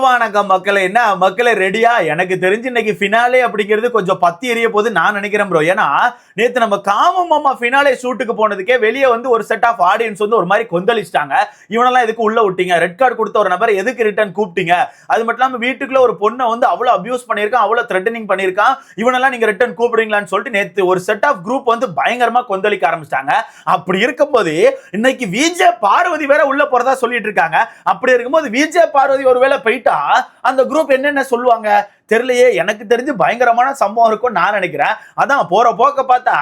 வணக்கம் மக்களை என்ன? மக்களை ரெடியா எனக்கு தெரிஞ்சு இன்னைக்கு ஃபினாலே அப்படிங்கிறது கொஞ்சம் பத்தி எரிய போது நான் நினைக்கிறேன் ப்ரோ ஏன்னா நேற்று நம்ம காம மாமா ஃபினாலே ஷூட்டுக்கு போனதுக்கே வெளியே வந்து ஒரு செட் ஆஃப் ஆடியன்ஸ் வந்து ஒரு மாதிரி கொந்தளிச்சிட்டாங்க. இவனெல்லாம் எதுக்கு உள்ள விட்டீங்க? ரெட் கார்டு கொடுத்த ஒரு நபர் எதுக்கு ரிட்டர்ன் கூப்பிட்டீங்க? அது மட்டும் இல்லாமல் வீட்டுக்குள்ள ஒரு பொண்ணை வந்து அவ்வளோ அபியூஸ் பண்ணியிருக்கான் அவ்வளோ த்ரெட்டனிங் பண்ணியிருக்கான். இவனெல்லாம் நீங்கள் ரிட்டர்ன் கூப்பிடுறீங்களான்னு சொல்லிட்டு நேற்று ஒரு செட் ஆஃப் குரூப் வந்து பயங்கரமாக கொந்தளிக்க ஆரம்பிச்சிட்டாங்க. அப்படி இருக்கும்போது இன்னைக்கு விஜே பார்வதி வேற உள்ள போறதா சொல்லிட்டு இருக்காங்க. அப்படி இருக்கும்போது விஜே பார்வதி ஒருவேளை போயிட்டா அந்த குரூப் என்னென்ன சொல்லுவாங்க? தெரியலையே. எனக்கு தெரிஞ்சு பயங்கரமான சம்பவம் இருக்கும்னு நான் நினைக்கிறேன். அதான் போற போக்க பார்த்தா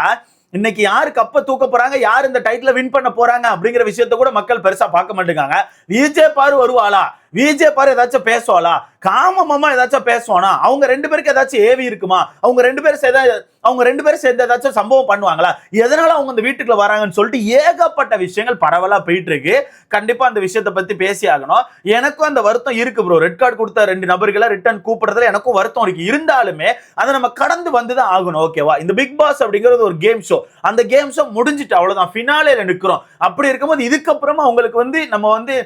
இன்னைக்கு யாரு கப்ப தூக்க போறாங்க? யார் இந்த டைட்டில் வின் பண்ண போறாங்க? அப்படிங்கிற விஷயத்த கூட மக்கள் பெருசா பார்க்க மாட்டேங்காங்க. விஜய் பாரு வருவாளா? விஜே பாரு ஏதாச்சும் பேசுவாளா? காமமா ஏதாச்சும் பேசுவானா? அவங்க ரெண்டு பேருக்கு ஏதாச்சும் ஏவி இருக்குமா? அவங்க ரெண்டு பேரும் சேர்ந்தா அவங்க ரெண்டு பேரும் சேர்ந்து ஏதாச்சும் சம்பவம் பண்ணுவாங்களா? எதனால அவங்க அந்த வீட்டுக்குள்ள வராங்கன்னு சொல்லிட்டு ஏகப்பட்ட விஷயங்கள் பரவலா போயிட்டு இருக்கு கண்டிப்பா அந்த விஷயத்தை பத்தி பேசி ஆகணும். எனக்கும் அந்த வருத்தம் இருக்கு ப்ரோ ரெட் கார்டு கொடுத்த ரெண்டு நபர்களை ரிட்டர்ன் கூப்பிடுறதுல எனக்கும் வருத்தம் இருக்கு. இருந்தாலுமே அதை நம்ம கடந்து வந்து தான் ஆகணும் ஓகேவா இந்த பிக் பாஸ் அப்படிங்கிறது ஒரு கேம் ஷோ அந்த கேம் ஷோ முடிஞ்சிட்டு அவ்வளவுதான். ஃபினாலேல நிற்கிறோம் அப்படி இருக்கும்போது இதுக்கப்புறமா அவங்களுக்கு வந்து நம்ம வந்து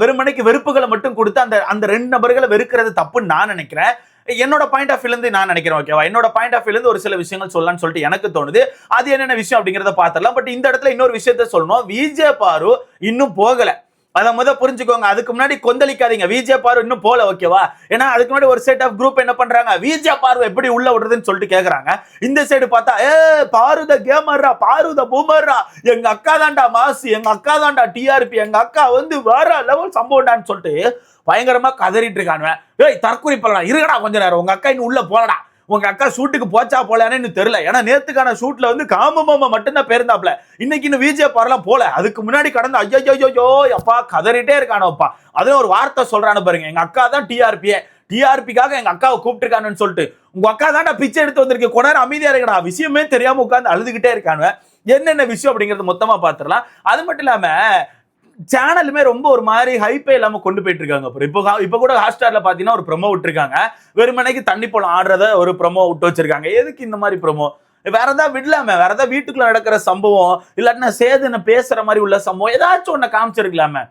வெறுமனைக்கு வெறுப்புகளை மட்டும் கொடுத்து அந்த அந்த ரெண்டு நபர்களை வெறுக்கிறது தப்புன்னு நான் நினைக்கிறேன். என்னோட பாயிண்ட் ஆஃப் வியூலேருந்து நான் நினைக்கிறேன் ஓகேவா என்னோட பாயிண்ட் ஆஃப் வியூலேருந்து ஒரு சில விஷயங்கள் சொல்லலாம்னு சொல்லிட்டு எனக்கு தோணுது. அது என்னென்ன விஷயம் அப்படிங்கிறத பார்த்துடலாம். பட் இந்த இடத்துல இன்னொரு விஷயத்த சொல்லணும். விஜே பாரு இன்னும் போகலை. அதை முத புரிஞ்சுக்கோங்க. அதுக்கு முன்னாடி கொந்தளிக்காதீங்க. விஜே பாரு இன்னும் போல ஓகேவா ஏன்னா அதுக்கு முன்னாடி ஒரு செட் ஆஃப் குரூப் என்ன பண்றாங்க? விஜயா பார்வை எப்படி உள்ள விடுறதுன்னு சொல்லிட்டு கேக்குறாங்க. இந்த சைடு பார்த்தா ஏ பாருத கேமர்ரா பாருத பூமர்ரா. எங்க அக்கா தாண்டா மாசு எங்க அக்கா தாண்டா டிஆர்பி எங்க அக்கா வந்து வேற லெவல் சம்பவம்டான்னு சொல்லிட்டு பயங்கரமா கதறிட்டு இருக்கானுவன் ஏய் தற்கொலை பண்ணலாம். இருக்கடா கொஞ்ச நேரம். உங்க அக்கா இன்னும் உள்ள போலடா. உங்க அக்கா ஷூட்டுக்கு போச்சா போலான்னு இன்னும் தெரியல. ஏன்னா நேத்துக்கான ஷூட்ல வந்து காமமாமா மட்டும்தான் பேருந்தாப்ல இன்னைக்கு இன்னும் விஜே பாரெல்லாம் போல. அதுக்கு முன்னாடி கடந்து ஐயோ அப்பா கதறிட்டே இருக்கானோப்பா. அதுவும் ஒரு வார்த்தை சொல்றானு பாருங்க. எங்க அக்கா தான் டிஆர்பியே டிஆர்பிக்காக எங்க அக்காவை கூப்பிட்டுருக்கானுன்னு சொல்லிட்டு. உங்க அக்கா தான்டா பிச்சை எடுத்து வந்திருக்கு. கொஞ்ச அமைதியா இருக்கடா. விஷயமே தெரியாம உட்காந்து அழுதுகிட்டே இருக்கானுவ. என்னென்ன விஷயம் அப்படிங்கிறது மொத்தமா பாத்துடலாம். அது மட்டும் இல்லாம சேனலுமே ரொம்ப ஒரு மாதிரி ஹைப்பே இல்லாமல் கொண்டு போயிட்டு இருக்காங்க அப்புறம் இப்போ இப்போ கூட ஹாட்ஸ்டாரில் பார்த்தீங்கன்னா ஒரு ப்ரொமோ விட்டுருக்காங்க. வெறுமனைக்கு தண்ணி பழம் ஆடுறத ஒரு ப்ரொமோ விட்டு வச்சிருக்காங்க. எதுக்கு இந்த மாதிரி ப்ரொமோ வேற ஏதாவது விடலாமே. வேற ஏதாவது வீட்டுக்குள்ள நடக்கிற சம்பவம் இல்லாட்டினா சேதுன்னு பேசுற மாதிரி உள்ள சம்பவம் ஏதாச்சும் ஒண்ணு காமிச்சிருக்கலாமே.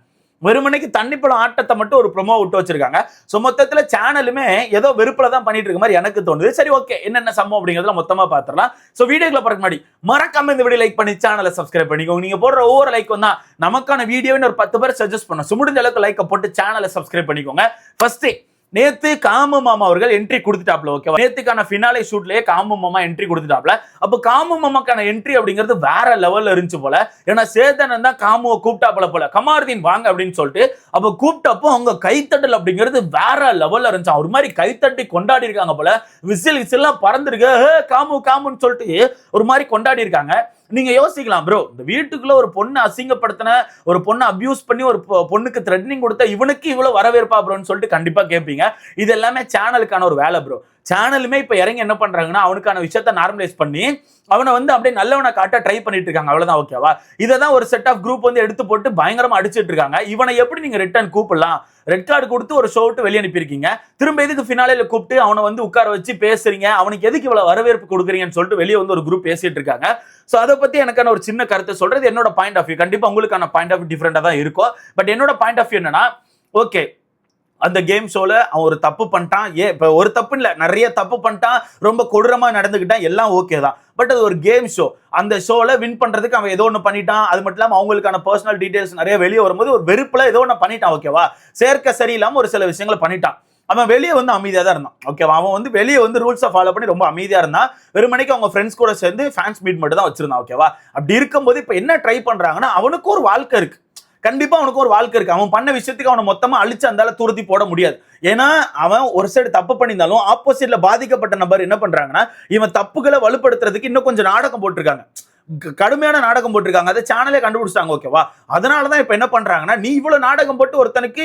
வெறுமனைக்கு தண்ணி பழம் ஆட்டத்தை மட்டும் ஒரு ப்ரொமோ விட்டு வச்சிருக்காங்க. ஸோ மொத்தத்தில் சேனலுமே ஏதோ வெறுப்பில் தான் பண்ணிட்டு இருக்க மாதிரி எனக்கு தோணுது. சரி ஓகே என்னென்ன சம்பவம் அப்படிங்கிறதுல மொத்தமாக பார்த்துடலாம் ஸோ வீடியோக்குள்ள பார்க்க முன்னாடி மறக்காம இந்த வீடியோ லைக் பண்ணி சேனலை சப்ஸ்கிரைப் பண்ணிக்கோங்க. நீங்கள் போடுற ஒவ்வொரு லைக் தான். நமக்கான வீடியோன்னு ஒரு பத்து பேர் சஜஸ்ட் பண்ணோம். ஸோ முடிஞ்ச அளவுக்கு லைக்கை போட்டு சேனலை சப்ஸ்கிரைப் பண்ணிக்கோங்க. ஃபர்ஸ்ட் நேத்து காமு மாமா அவர்கள் என்ட்ரி கொடுத்துட்டாப்ல ஓகே நேத்துக்கான ஃபினாலே ஷூட்லயே காமு மாமா என்ட்ரி கொடுத்துட்டாப்ல. அப்போ காமு மாமாக்கான என்ட்ரி அப்படிங்கிறது வேற லெவல்ல இருந்துச்சு போல. ஏன்னா சேதனன் தான் காமுவை கூப்பிட்டாப்ல போல. கமாருதீன் வாங்க அப்படின்னு சொல்லிட்டு அப்போ கூப்பிட்டப்போ அவங்க கைத்தட்டல் அப்படிங்கிறது வேற லெவல்ல இருந்துச்சு. ஒரு மாதிரி கைத்தட்டி கொண்டாடி இருக்காங்க போல. விசில் விசில்லாம் பறந்துருக்கு. "ஹே, காமு காமுன்னு சொல்லிட்டு ஒரு மாதிரி கொண்டாடி இருக்காங்க. நீங்க யோசிக்கலாம் ப்ரோ இந்த வீட்டுக்குள்ள ஒரு பொண்ணை அசிங்கப்படுத்தின ஒரு பொண்ணை அபியூஸ் பண்ணி ஒரு பொண்ணுக்கு த்ரெட்னிங் கொடுத்த இவனுக்கு இவ்வளவு வரவேற்பா ப்ரோன்னு சொல்லிட்டு கண்டிப்பா கேட்பீங்க இது எல்லாமே சேனலுக்கான ஒரு வேலை ப்ரோ சேனலுமே இப்ப இறங்கி என்ன பண்றாங்கன்னா அவனுக்கான விஷயத்த நார்மலைஸ் பண்ணி அவனை வந்து அப்படியே நல்லவனை காட்ட ட்ரை பண்ணிட்டு இருக்காங்க. அவ்வளவுதான் ஓகேவா இதை தான் ஒரு செட் ஆஃப் குரூப் வந்து எடுத்து போட்டு பயங்கரமா அடிச்சிட்டு இருக்காங்க. இவனை எப்படி நீங்க ரிட்டர்ன் கூப்பிடலாம்? ரெட் கார்டு கொடுத்து ஒரு ஷோ விட்டு வெளியே அனுப்பியிருக்கீங்க. திரும்ப எதுக்கு ஃபினாலேல கூப்பிட்டு அவனை வந்து உட்கார வச்சு பேசுறீங்க? அவனுக்கு எதுக்கு இவ்வளவு வரவேற்பு கொடுக்குறீங்கன்னு சொல்லிட்டு வெளியே வந்து ஒரு குரூப் பேசிட்டு இருக்காங்க. ஸோ அதை பத்தி எனக்கான ஒரு சின்ன கருத்து சொல்றது என்னோட பாயிண்ட் ஆஃப் வியூ கண்டிப்பா உங்களுக்கான பாயிண்ட் ஆஃப் வியூ டிஃப்ரெண்டா தான் இருக்கும். பட் என்னோட பாயிண்ட் ஆஃப் வியூ என்னன்னா ஓகே அந்த கேம் ஷோல அவன் ஒரு தப்பு பண்ணிட்டான். ஏ இப்போ ஒரு தப்பு இல்லை நிறைய தப்பு பண்ணிட்டான். ரொம்ப கொடூரமா நடந்துக்கிட்டான் எல்லாம் ஓகே தான். பட் அது ஒரு கேம் ஷோ அந்த ஷோல வின் பண்றதுக்கு அவன் ஏதோ ஒன்று பண்ணிட்டான். அது மட்டும் இல்லாமல் அவங்களுக்கான பர்சனல் டீடைல்ஸ் நிறைய வெளியே வரும்போது ஒரு வெறுப்புல ஏதோ ஒன்று பண்ணிட்டான் ஓகேவா சேர்க்க சரியில்லாமல் ஒரு சில விஷயங்களை பண்ணிட்டான். அவன் வெளியே வந்து அமைதியாக தான் இருந்தான் ஓகேவா அவன் வந்து வெளியே வந்து ரூல்ஸை ஃபாலோ பண்ணி ரொம்ப அமைதியாக இருந்தான். வெறுமனைக்கு அவங்க ஃப்ரெண்ட்ஸ் கூட சேர்ந்து ஃபேன்ஸ் மீட் மட்டும் தான் வச்சிருந்தான் ஓகேவா அப்படி இருக்கும்போது இப்போ என்ன ட்ரை பண்ணுறாங்கன்னா அவனுக்கும் ஒரு வாழ்க்கை இருக்குது கண்டிப்பா அவனுக்கு ஒரு வாழ்க்கை இருக்கு. அவன் பண்ண விஷயத்துக்கு அவனை மொத்தமா அழிச்சு அந்தால துருத்தி போட முடியாது. ஏன்னா அவன் ஒரு சைடு தப்பு பண்ணியிருந்தாலும் ஆப்போசிட்ல பாதிக்கப்பட்ட நபர் என்ன பண்றாங்கன்னா இவன் தப்புகளை வலுப்படுத்துறதுக்கு இன்னும் கொஞ்சம் நாடகம் போட்டிருக்காங்க. கடுமையான நாடகம் போட்டிருக்காங்க. அதை சேனலே கண்டுபிடிச்சிட்டாங்க. ஓகேவா அதனால தான் இப்போ என்ன பண்றாங்கன்னா நீ இவ்வளவு நாடகம் போட்டு ஒருத்தனுக்கு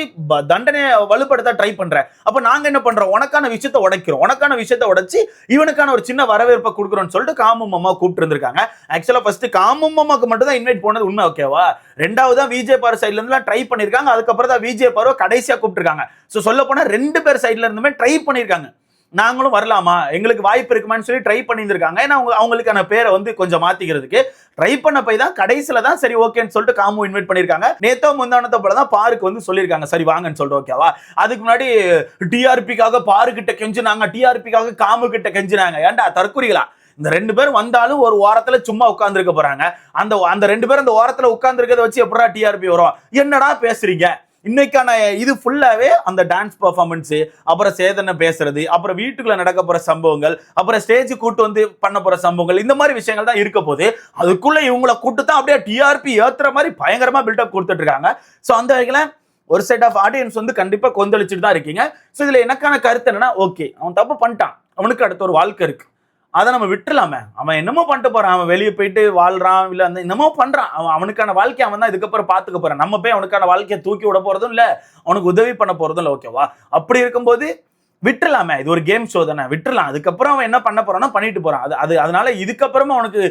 தண்டனையை வலுப்படுத்த ட்ரை பண்ற. அப்ப நாங்க என்ன பண்றோம்? உனக்கான விஷயத்தை உடைக்கிறோம். உனக்கான விஷயத்தை உடைச்சி இவனுக்கான ஒரு சின்ன வரவேற்பை கொடுக்குறோம்னு சொல்லிட்டு காமும் அம்மா கூப்பிட்டு இருந்திருக்காங்க ஆக்சுவலா ஃபர்ஸ்ட் காமும் அம்மாவுக்கு மட்டும் தான் இன்வைட் போனது உண்மை ஓகேவா ரெண்டாவது தான் விஜய் பாரு சைட்ல ட்ரை பண்ணிருக்காங்க. அதுக்கப்புறம் தான் விஜய் பாரு கடைசியா கூப்பிட்டுருக்காங்க. ஸோ சொல்ல போனா ரெண்டு பேர் சைட்ல இருந்துமே ட்ரை பண்ணிருக்காங்க. நாங்களும் வரலாமா? எங்களுக்கு வாய்ப்பு இருக்குமான்னு சொல்லி ட்ரை பண்ணியிருக்காங்க ஏன்னா அவங்க அவங்களுக்கான பேரை வந்து கொஞ்சம் மாத்திக்கிறதுக்கு. ட்ரை பண்ண போய் தான் கடைசியில தான் சரி ஓகேன்னு சொல்லிட்டு காமு இன்வைட் பண்ணியிருக்காங்க. நேத்தோ முந்தானத்தை போல தான் பாருக்கு வந்து சொல்லியிருக்காங்க. சரி வாங்கன்னு சொல்லிட்டு ஓகேவா அதுக்கு முன்னாடி டிஆர்பிக்காக பாரு கிட்ட கெஞ்சினாங்க. டிஆர்பிக்காக காமு கிட்ட கெஞ்சினாங்க. ஏன்டா தற்குறிகளா இந்த ரெண்டு பேரும் வந்தாலும் ஒரு ஓரத்துல சும்மா உட்காந்துருக்க போறாங்க. அந்த அந்த ரெண்டு பேரும் அந்த ஓரத்துல உட்கார்ந்துருக்கத வச்சு எப்படா டிஆர்பி வரும்? என்னடா பேசுறீங்க? இன்னைக்கான இது ஃபுல்லாவே அந்த டான்ஸ் பெர்ஃபார்மன்ஸ் அப்புறம் சேதனை பேசுறது அப்புறம் வீட்டுக்குள்ள நடக்க போற சம்பவங்கள் அப்புறம் ஸ்டேஜ் கூட்டு வந்து பண்ண போற சம்பவங்கள் இந்த மாதிரி விஷயங்கள் தான் இருக்க போது அதுக்குள்ள இவங்கள கூட்டு தான் அப்படியே டிஆர்பி ஏத்துற மாதிரி பயங்கரமா பில்டப் கொடுத்துட்டு இருக்காங்க. ஸோ அந்த வகையில ஒரு செட் ஆஃப் ஆடியன்ஸ் வந்து கண்டிப்பாக கொந்தளிச்சுட்டு தான் இருக்கீங்க. ஸோ இதில் எனக்கான கருத்து என்னன்னா ஓகே அவன் தப்பு பண்ணிட்டான். அவனுக்கு அடுத்த ஒரு வாழ்க்கை இருக்குது அதை நம்ம விட்டுலாமே அவன் என்னமோ பண்ணிட்டு போறான். அவன் வெளியே போயிட்டு வாழ்றான் இல்லை அந்த என்னமோ பண்றான். அவன் அவனுக்கான வாழ்க்கையை அவன் தான் இதுக்கப்புறம் பாத்துக்க போறான். நம்ம போய் அவனுக்கான வாழ்க்கையை தூக்கி விட போறதும் இல்ல அவனுக்கு உதவி பண்ண போறதும் இல்லை ஓகேவா அப்படி இருக்கும்போது விட்டுலாமே இது ஒரு கேம் ஷோ தானே விட்டுலாம் அதுக்கப்புறம் அவன் என்ன பண்ண போறானோ பண்ணிட்டு போறான். அது அது அதனால இதுக்கப்புறமா அவனுக்கு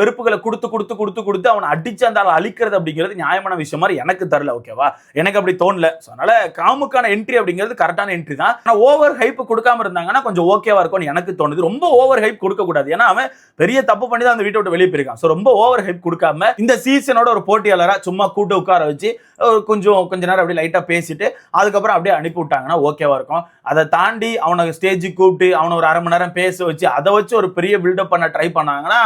வெறுப்புகளை கொடுத்து கொடுத்து கொடுத்து கொடுத்து அவனை அடிச்சு அந்த அழிக்கிறது அப்படிங்கிறது நியாயமான விஷயம் மாதிரி எனக்கு தரல ஓகேவா எனக்கு அப்படி தோணல. ஸோ அதனால காமுக்கான என்ட்ரி அப்படிங்கிறது கரெக்டான என்ட்ரி தான். ஆனால் ஓவர் ஹைப் கொடுக்காம இருந்தாங்கன்னா கொஞ்சம் ஓகேவா இருக்கும்னு எனக்கு தோணுது. ரொம்ப ஓவர் ஹைப் கொடுக்க கூடாது ஏன்னா அவன் பெரிய தப்பு பண்ணி தான் அந்த வீட்டை விட்டு வெளியே போயிருக்கான். ஸோ ரொம்ப ஓவர் ஹைப் கொடுக்காம இந்த சீசனோட ஒரு போட்டியாளராக சும்மா கூட்டு உட்கார வச்சு கொஞ்சம் கொஞ்ச நேரம் அப்படியே லைட்டாக பேசிட்டு அதுக்கப்புறம் அப்படியே அனுப்பி விட்டாங்கன்னா ஓகேவா இருக்கும். அதை தாண்டி தாண்டி அவனை ஸ்டேஜுக்கு கூப்பிட்டு அவனை ஒரு அரை மணி நேரம் பேச வச்சு அதை வச்சு ஒரு பெரிய பில்டப் பண்ண ட்ரை பண்ணாங்கன்னா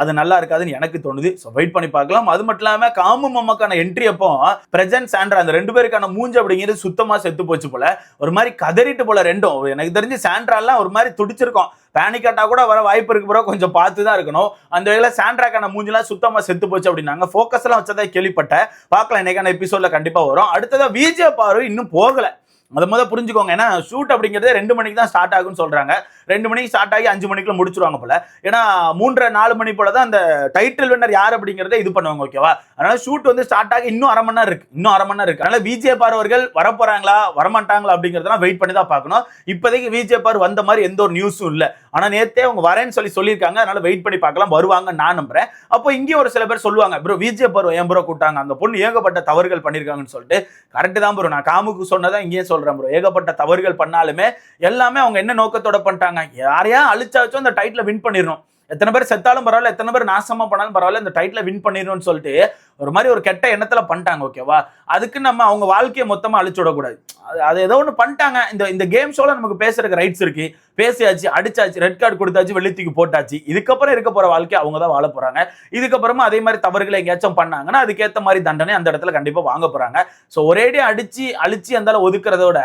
அது நல்லா இருக்காதுன்னு எனக்கு தோணுது. ஸோ வெயிட் பண்ணி பார்க்கலாம். அது மட்டும் இல்லாமல் காமு மம்மக்கான என்ட்ரி அப்போ பிரசன்ட் சாண்ட்ரா அந்த ரெண்டு பேருக்கான மூஞ்சு அப்படிங்கிறது சுத்தமாக செத்து போச்சு போல. ஒரு மாதிரி கதறிட்டு போல ரெண்டும். எனக்கு தெரிஞ்சு சாண்ட்ராலாம் ஒரு மாதிரி துடிச்சிருக்கோம். பேனிக் அட்டா கூட வர வாய்ப்பு இருக்கு ப்ரோ கொஞ்சம் பார்த்து தான் இருக்கணும். அந்த வகையில் சாண்ட்ராக்கான மூஞ்சிலாம் சுத்தமாக செத்து போச்சு அப்படின்னாங்க ஃபோக்கஸ் எல்லாம் வச்சதா கேள்விப்பட்டேன். பார்க்கலாம் இன்னைக்கான எபிசோட்ல கண்டிப்பாக வரும். அடுத்ததா விஜய பாரு இன்னும் போகலை. அதை முதல்ல புரிஞ்சுக்கோங்க. ஏன்னா ஷூட் அப்படிங்கிறது ரெண்டு மணிக்கு தான் ஸ்டார்ட் ஆகும்னு சொல்றாங்க. ரெண்டு மணிக்கு ஸ்டார்ட் ஆகி அஞ்சு மணிக்குள்ள முடிச்சிருவாங்க போல. ஏன்னா மூன்றரை நாலு மணி போல தான் அந்த டைட்டில் வின்னர் யார் அப்படிங்கறத இது பண்ணுவாங்க ஓகேவா அதனால ஷூட் வந்து ஸ்டார்ட் ஆகி இன்னும் அரை மணி நேரம் இருக்கு. இன்னும் அரை மணி நேரம் இருக்கு. அதனால விஜய் பார் அவர்கள் வரப்போறாங்களா வரமாட்டாங்களா அப்படிங்கறதெல்லாம் வெயிட் பண்ணி தான் பார்க்கணும். இப்போதைக்கு விஜய் பார் வந்த மாதிரி எந்த ஒரு நியூஸும் இல்ல. ஆனா நேத்தே அவங்க வரேன்னு சொல்லி சொல்லியிருக்காங்க. அதனால வெயிட் பண்ணி பார்க்கலாம். வருவாங்க நான் நம்புறேன். அப்போ இங்கேயும் ஒரு சில பேர் சொல்லுவாங்க ப்ரோ விஜய் பார் ஏன் ப்ரோ கூட்டாங்க அந்த பொண்ணு ஏகப்பட்ட தவறுகள் பண்ணியிருக்காங்கன்னு சொல்லிட்டு. கரெக்ட் தான் ப்ரோ நான் காமுக்கு சொன்னதான் இங்கேயே சொல்றேன் ப்ரோ ஏகப்பட்ட தவறுகள் பண்ணாலுமே எல்லாமே அவங்க என்ன நோக்கத்தோட பண்ணிட்டாங்க? யாரையா அழிச்சாச்சும் அந்த டைட்டில் வின் பண்ணிடணும். எத்தனை பேர் செத்தாலும் பரவாயில்ல எத்தனை பேர் நாசமா பண்ணாலும் பரவாயில்ல இந்த டைட்டில் வின் பண்ணிடணும்னு சொல்லிட்டு ஒரு மாதிரி ஒரு கெட்ட எண்ணத்துல பண்ணிட்டாங்க ஓகேவா அதுக்கு நம்ம அவங்க வாழ்க்கையை மொத்தமா அழிச்சு விடக்கூடாது. அது- ஏதோ ஒன்று பண்ணிட்டாங்க. இந்த இந்த கேம் ஷோல நமக்கு பேசுறதுக்கு ரைட்ஸ் இருக்கு. பேசியாச்சு அடிச்சாச்சு ரெட் கார்டு கொடுத்தாச்சு வெள்ளித்தூக்கி போட்டாச்சு. இதுக்கப்புறம் இருக்க போற வாழ்க்கை அவங்க தான் வாழ போறாங்க. இதுக்கப்புறமா அதே மாதிரி தவறுகளை எங்கேயாச்சும் பண்ணாங்கன்னா அதுக்கேற்ற மாதிரி தண்டனை அந்த இடத்துல கண்டிப்பா வாங்க போறாங்க. ஸோ ஒரேடி அடிச்சு அழிச்சு அந்த ஒதுக்குறதோட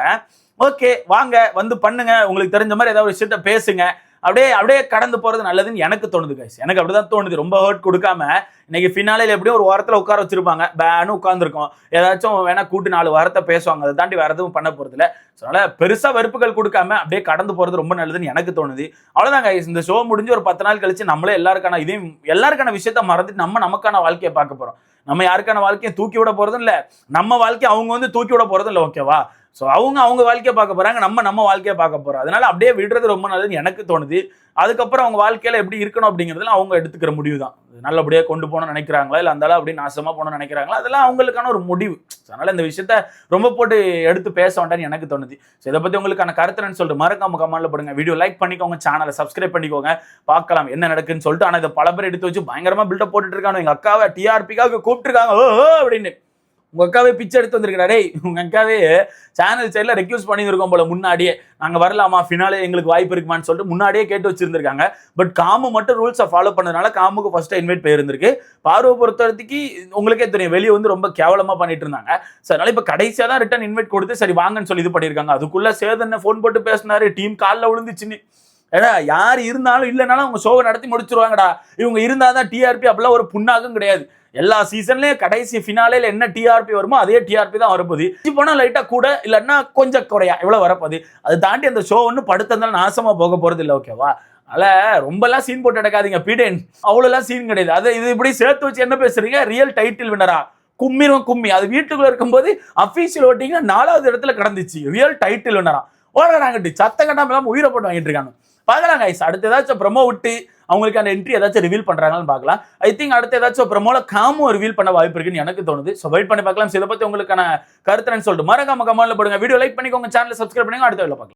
ஓகே வாங்க வந்து பண்ணுங்க. உங்களுக்கு தெரிஞ்ச மாதிரி ஏதாவது ஒரு விஷயத்த பேசுங்க. அப்படியே அப்படியே கடந்து போகிறது நல்லதுன்னு எனக்கு தோணுது கைஸ் எனக்கு அப்படி தான் தோணுது. ரொம்ப ஹர்ட் கொடுக்காம இன்னைக்கு ஃபினாலையில் எப்படியும் ஒரு வாரத்தில் உட்கார வச்சிருப்பாங்க. பேனு உட்காந்துருக்கோம் ஏதாச்சும் வேணா கூட்டு நாலு வாரத்தை பேசுவாங்க. அதை தாண்டி வேறு எதுவும் பண்ண போறது ஸோ அதனால் பெருசாக வெறுப்புகள் கொடுக்காம அப்படியே கடந்து போகிறது ரொம்ப நல்லதுன்னு எனக்கு தோணுது. அவ்வளோதான் கைஸ் இந்த ஷோ முடிஞ்சு ஒரு பத்து நாள் கழிச்சு நம்மளே எல்லாருக்கான இதையும் எல்லாருக்கான விஷயத்த மறந்துட்டு நம்ம நமக்கான வாழ்க்கையை பார்க்க போகிறோம் நம்ம யாருக்கான வாழ்க்கையை தூக்கி விட போகிறதும் இல்லை நம்ம வாழ்க்கையை அவங்க வந்து தூக்கி விட போகிறதும் இல்லை ஓகேவா ஸோ அவங்க அவங்க வாழ்க்கையை பார்க்க போகிறாங்க நம்ம நம்ம வாழ்க்கையை பார்க்க போகிறோம் அதனால அப்படியே விடுறது ரொம்ப நல்லதுன்னு எனக்கு தோணுது. அதுக்கப்புறம் அவங்க வாழ்க்கையில் எப்படி இருக்கணும் அப்படிங்கிறதுல அவங்க எடுத்துக்கிற முடிவு தான் நல்லபடியாக கொண்டு போகணும்னு நினைக்கிறாங்களா? இல்லை அந்தாலும் அப்படி நாசமாக போகணும்னு நினைக்கிறாங்களா? அதெல்லாம் அவங்களுக்கான ஒரு முடிவு. அதனால் இந்த விஷயத்த ரொம்ப போட்டு எடுத்து பேச வேண்டாம்னு எனக்கு தோணுது. ஸோ இதை பற்றி உங்களுக்கான கருத்துன்னு சொல்லிட்டு மறக்காம கமெண்ட்ல போடுங்க. வீடியோ லைக் பண்ணிக்கோங்க சேனலை சப்ஸ்கிரைப் பண்ணிக்கோங்க. பார்க்கலாம் என்ன நடக்குன்னு சொல்லிட்டு. ஆனால் இதை பல பேர் எடுத்து வச்சு பயங்கரமாக பில்டப் போட்டுட்டு இருக்காங்க எங்கள் அக்காவை டிஆர்பிக்காக கூப்பிட்டுருக்காங்க. ஓ அப்படின்னு. உங்க அக்காவே பிச்சை எடுத்து வந்திருக்கா டேய் உங்க அக்காவே சேனல் சைடில் ரெக்யூஸ் பண்ணியிருக்கோம் போல முன்னாடியே. நாங்க வரலாமா? ஃபினாலே எங்களுக்கு வாய்ப்பு இருக்குமான்னு சொல்லிட்டு முன்னாடியே கேட்டு வச்சிருந்திருக்காங்க. பட் காமு மட்டும் ரூல்ஸை ஃபாலோ பண்ணதுனால காமுக்கு ஃபர்ஸ்ட் இன்வைட் போயிருந்திருக்கு. பார்வை பொறுத்த வரைக்கும் உங்களுக்கே தெரியும். வெளியே வந்து ரொம்ப கேவலமா பண்ணிட்டு இருந்தாங்க. ஸோ அதனால இப்போ கடைசியாக தான் ரிட்டன் இன்வைட் கொடுத்து சரி வாங்கன்னு சொல்லி இது பண்ணியிருக்காங்க. அதுக்குள்ள சேதனை ஃபோன் போட்டு பேசினாரு. டீம் காலில் விழுந்துச்சுன்னு. ஏன்னா யார் இருந்தாலும் இல்லைனாலும் அவங்க ஷோவை நடத்தி முடிச்சிருவாங்கடா. இவங்க இருந்தால் தான் டிஆர்பி அப்படிலாம் ஒரு புண்ணாகும் கிடையாது. எல்லா சீசன்லயும் கடைசி ஃபினாலேல என்ன டிஆர்பி வருமோ அதே டிஆர்பி தான் வரப்போகுது. இது போனால் லைட்டாக கூட இல்லைன்னா கொஞ்சம் குறையா எவ்வளோ வரப்போகுது. அது தாண்டி அந்த ஷோ ஒன்று படுத்திருந்தாலும் நாசமாக போக போகிறது இல்லை ஓகேவா அதனால ரொம்பலாம் சீன் போட்டு எடுக்காதீங்க பீடேன். அவ்வளோலாம் சீன் கிடையாது. அதை இது இப்படி சேர்த்து வச்சு என்ன பேசுறீங்க? ரியல் டைட்டில் வினரா கும்மிரும் கும்மி. அது வீட்டுக்குள்ள இருக்கும்போது அஃபீஷியல் ஓட்டிங்க நாலாவது இடத்துல கடந்துச்சு. ரியல் டைட்டில் வினரா ஓடுறாங்கட்டு சத்த கட்டாமல் உயிரை போட்டு வாங்கிட்டு இருக்காங்க. பார்க்கலாம் கைஸ் அடுத்து ஏதாச்சும் ப்ரொமோ விட்டு அவங்களுக்கு அந்த என்ட்ரி ஏதாச்சும் ரிவீல் பண்றாங்கன்னு பார்க்கலாம். ஐ திங்க் அடுத்து ஏதாச்சும் ப்ரொமோல காமும் ரிவீல் பண்ண வாய்ப்பு இருக்குன்னு எனக்கு தோணுது. ஸோ வெயிட் பண்ணி பார்க்கலாம். So, இதை பத்தி உங்களுக்கான கருத்துன்னு சொல்லிட்டு மறக்காம கமெண்ட்ல போடுங்க. வீடியோ லைக் பண்ணிக்கோங்க. சேனல் சப்ஸ்கிரைப் பண்ணுங்க அடுத்த வேலை பார்க்கலாம்.